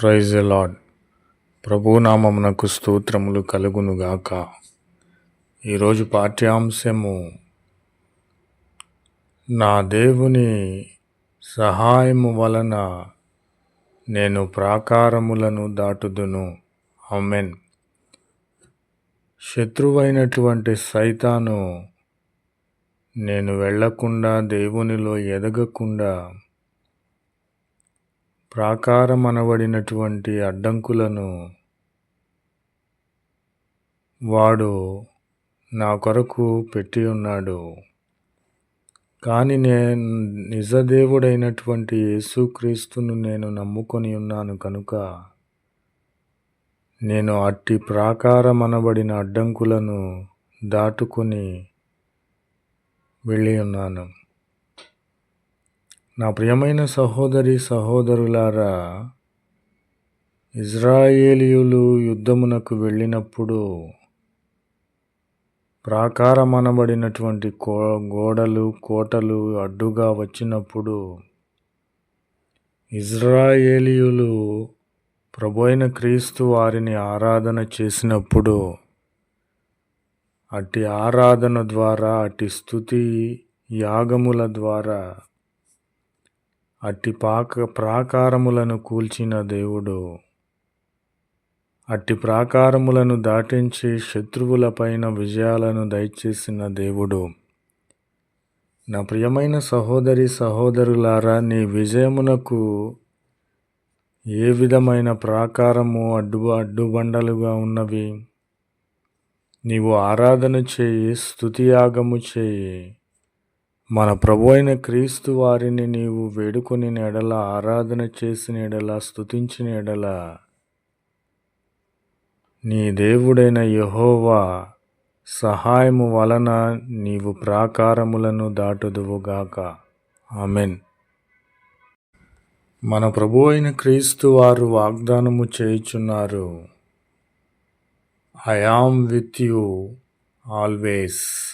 Praise lord ప్రభునామమునకు స్తోత్రములు కలుగునుగాక. ఈరోజు పాఠ్యాంశము నా దేవుని సహాయము వలన నేను ప్రాకారములను దాటుదును. అమెన్ శత్రువైనటువంటి సైతాను నేను వెళ్ళకుండా దేవునిలో ఎదగకుండా ప్రాకారమనబడినటువంటి అడ్డంకులను వాడు నా కొరకు పెట్టి ఉన్నాడు. కానీ నేను నిజదేవుడైనటువంటి యేసుక్రీస్తును నేను నమ్ముకొని ఉన్నాను కనుక నేను అట్టి ప్రాకారమనబడిన అడ్డంకులను దాటుకొని వెళ్ళి ఉన్నాను. నా ప్రియమైన సహోదరి సహోదరులారా ఇజ్రాయేలీయులు యుద్ధమునకు వెళ్ళినప్పుడు ప్రాకారమనబడినటువంటి కో గోడలు కోటలు అడ్డుగా వచ్చినప్పుడు ఇజ్రాయేలీయులు ప్రభు క్రీస్తు వారిని ఆరాధన చేసినప్పుడు అట్టి ఆరాధన ద్వారా అట్టి స్థుతి యాగముల ద్వారా అట్టి పాక ప్రాకారములను కూల్చిన దేవుడు. అట్టి ప్రాకారములను దాటించి శత్రువులపైన విజయాలను దయచేసిన దేవుడు. నా ప్రియమైన సహోదరి సహోదరులారా నీ విజయమునకు ఏ విధమైన ప్రాకారము అడ్డు అడ్డుబండలుగా ఉన్నవి? నీవు ఆరాధన చేయి స్థుతియాగము చేయి. మన ప్రభు అయిన క్రీస్తు వారిని నీవు వేడుకొని ఎడల ఆరాధన చేసిన ఎడల స్థుతించిన ఎడల నీ దేవుడైన యహోవా సహాయము వలన నీవు ప్రాకారములను దాటుదువుగాక ఆమెన్. మన ప్రభు అయిన క్రీస్తు వారు వాగ్దానము చేయుచున్నారు. I am with you always.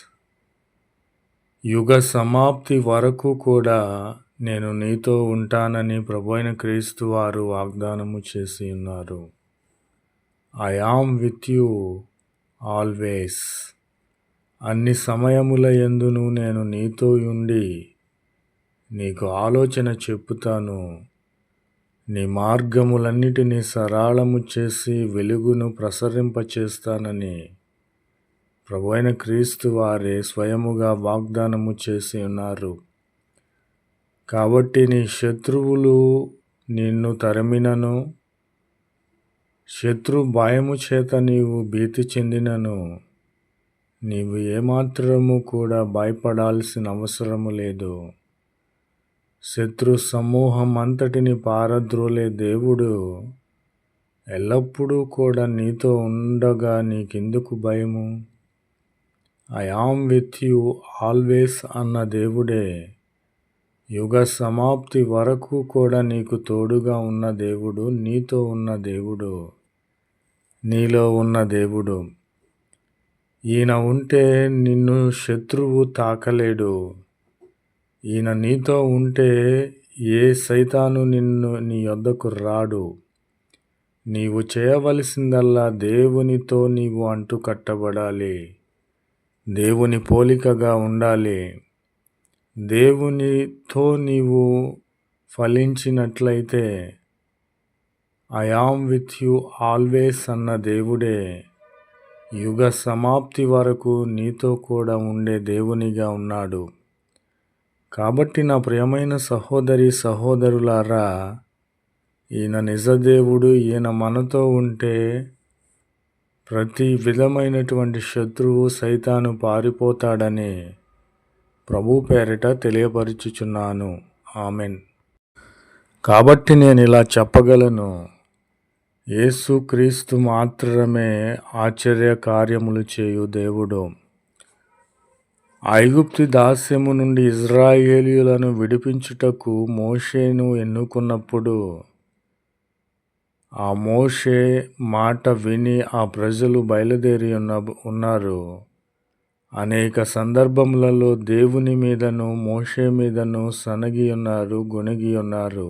యుగ సమాప్తి వరకు కూడా నేను నీతో ఉంటానని ప్రభు అయిన క్రీస్తు వారు వాగ్దానము చేసి ఉన్నారు. I am with you always అన్ని సమయముల ఎందును నేను నీతో ఉండి నీకు ఆలోచన చెప్పుతాను. నీ మార్గములన్నిటినీ సరళము చేసి వెలుగును ప్రసరింపచేస్తానని ప్రభు అయిన క్రీస్తు వారే స్వయముగా వాగ్దానము చేసి ఉన్నారు. కాబట్టి నీ శత్రువులు నిన్ను తరిమినను శత్రు భయము చేత నీవు భీతి చెందినను నీవు ఏమాత్రము కూడా భయపడాల్సిన అవసరము లేదు. శత్రు సమూహం అంతటిని పారద్రోలే దేవుడు ఎల్లప్పుడూ కూడా నీతో ఉండగా నీకెందుకు భయము? I am with you always అన్న దేవుడే. యుగ సమాప్తి వరకు కూడా నీకు తోడుగా ఉన్న దేవుడు నీతో ఉన్న దేవుడు నీలో ఉన్న దేవుడు. ఈయన ఉంటే నిన్ను శత్రువు తాకలేడు. ఈయన నీతో ఉంటే ఏ సైతాను నిన్ను నీ వద్దకు రాడు. నీవు చేయవలసిందల్లా దేవునితో నీవు అంటు కట్టబడాలి దేవుని పోలికగా ఉండాలి. దేవునితో నీవు ఫలించినట్లయితే I am with you always అన్న దేవుడే యుగ సమాప్తి వరకు నీతో కూడా ఉండే దేవునిగా ఉన్నాడు. కాబట్టి నా ప్రియమైన సహోదరి సహోదరులారా ఈయన నిజదేవుడు ఈయన మనతో ఉంటే ప్రతి విధమైనటువంటి శత్రువు సైతాను పారిపోతాడని ప్రభు పేరిట తెలియపరుచుచున్నాను. ఆమెన్. కాబట్టి నేను ఇలా చెప్పగలను. యేసుక్రీస్తు మాత్రమే ఆశ్చర్య కార్యములు చేయు దేవుడు. ఐగుప్తి దాస్యము నుండి ఇజ్రాయేలీలను విడిపించుటకు మోషేను ఎన్నుకున్నప్పుడు ఆ మోషే మాట విని ఆ ప్రజలు బయలుదేరి ఉన్న ఉన్నారు. అనేక సందర్భములలో దేవుని మీదను మోషే మీదను సనగి ఉన్నారు గొనిగి ఉన్నారు.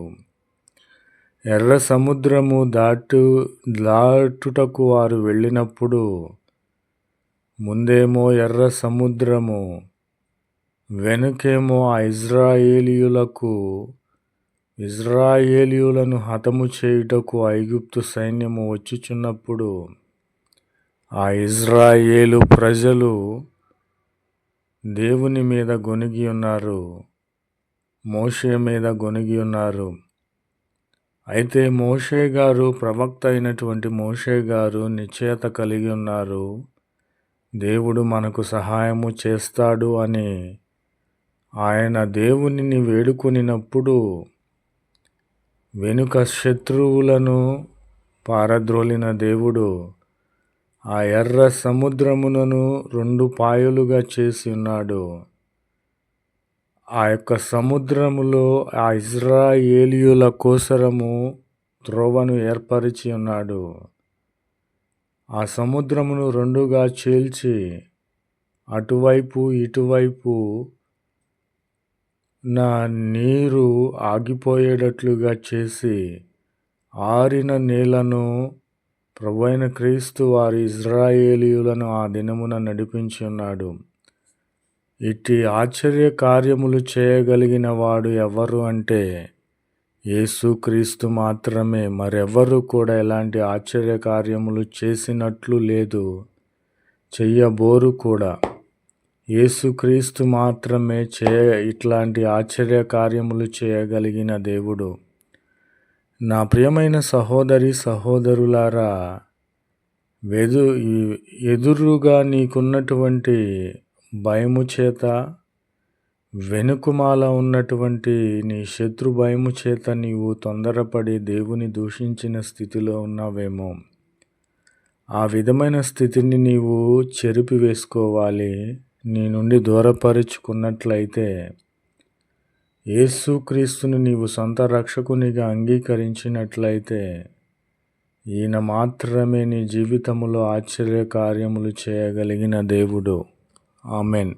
ఎర్ర సముద్రము దాటు దాటుటకు వారు వెళ్ళినప్పుడు ముందేమో ఎర్ర సముద్రము వెనుకేమో ఆ ఇజ్రాయేలీయులకు ఇజ్రాయేలీయులను హతము చేయుటకు ఐగుప్తు సైన్యము వచ్చుచున్నప్పుడు ఆ ఇజ్రాయేలు ప్రజలు దేవుని మీద గొనిగి ఉన్నారు మోషే మీద గొనిగి ఉన్నారు. అయితే మోషే గారు ప్రవక్త అయినటువంటి మోషే గారు నిశ్చయత కలిగి ఉన్నారు. దేవుడు మనకు సహాయము చేస్తాడు అని ఆయన దేవునిని వేడుకొనినప్పుడు వెనుక శత్రువులను పారద్రోలిన దేవుడు ఆ ఎర్ర సముద్రమునను రెండు పాయలుగా చేసి ఉన్నాడు. ఆ యొక్క సముద్రములో ఆ ఇజ్రాయేలియుల కోసరము త్రోవను ఏర్పరిచి ఉన్నాడు. ఆ సముద్రమును రెండుగా చీల్చి అటువైపు ఇటువైపు నా నీరు ఆగిపోయేటట్లుగా చేసి ఆరిన నీళ్ళను ప్రభైన క్రీస్తు వారి ఇజ్రాయేలీయులను ఆ దినమున నడిపించి ఉన్నాడు. ఇట్టి ఆశ్చర్య కార్యములు చేయగలిగిన వాడు ఎవరు అంటే యేసుక్రీస్తు మాత్రమే. మరెవరు కూడా ఎలాంటి ఆశ్చర్య కార్యములు చేసినట్లు లేదు. చెయ్యబోరు కూడా. యేసుక్రీస్తు మాత్రమే చే ఇట్లాంటి ఆశ్చర్య కార్యములు చేయగలిగిన దేవుడు. నా ప్రియమైన సహోదరి సహోదరులారా వెదు ఎదురుగా నీకున్నటువంటి భయము చేత వెనుకుమాల ఉన్నటువంటి నీ శత్రు భయము చేత నీవు తొందరపడి దేవుని దూషించిన స్థితిలో ఉన్నావేమో. ఆ విధమైన స్థితిని నీవు చెరిపి వేసుకోవాలి నీ నుండి దూరపరుచుకున్నట్లయితే యేసుక్రీస్తుని నీవు సొంత రక్షకునిగా అంగీకరించినట్లయితే ఈయన మాత్రమే నీ జీవితంలో ఆశ్చర్య కార్యములు చేయగలిగిన దేవుడు. ఆమెన్.